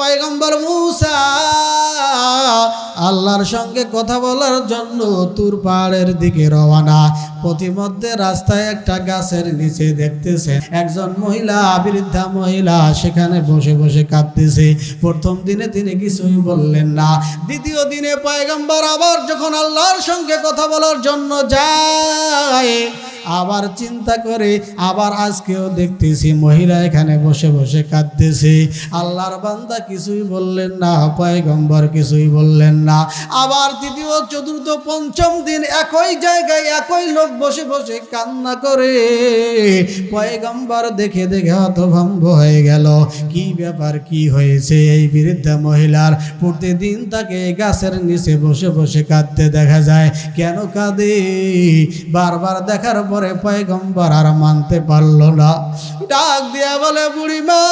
পয়গম্বর মুসা আল্লাহর সঙ্গে কথা বলার জন্য তুর পাহাড়ের দিকে রওয়ানা প্রতিমধ্যে রাস্তায় একটা গাছের নিচে দেখতেছে, একজন মহিলা, বৃদ্ধা মহিলা সেখানে বসে বসে কাঁদতেছে। প্রথম দিনে তিনি কিছুই বললেন না। দ্বিতীয় দিনে পয়গম্বর আবার যখন আল্লাহর সঙ্গে কথা বলার জন্য যায় আবার চিন্তা করে, আবার আজকেও দেখতেছি মহিলা এখানে বসে বসে কাঁদতেছে। আল্লাহর বান্দা কিছুই বললেন না, পয়গম্বর কিছুই বললেন না। আবার তৃতীয় চতুর্থ, পঞ্চম দিন একই জায়গায় একই লোক বসে বসে কান্না করে। পয়গম্বর দেখে দেখে হতভম্ব হয়ে গেল। কি ব্যাপার, কি হয়েছে এই বৃদ্ধা মহিলার? প্রতিদিন তাকে গাছের নিচে বসে বসে কাঁদতে দেখা যায়। কেন কাঁদে? বারবার দেখার পরে পয়গম্বর আর মানতে পারল না। ডাক দিয়া বলে বুড়িমা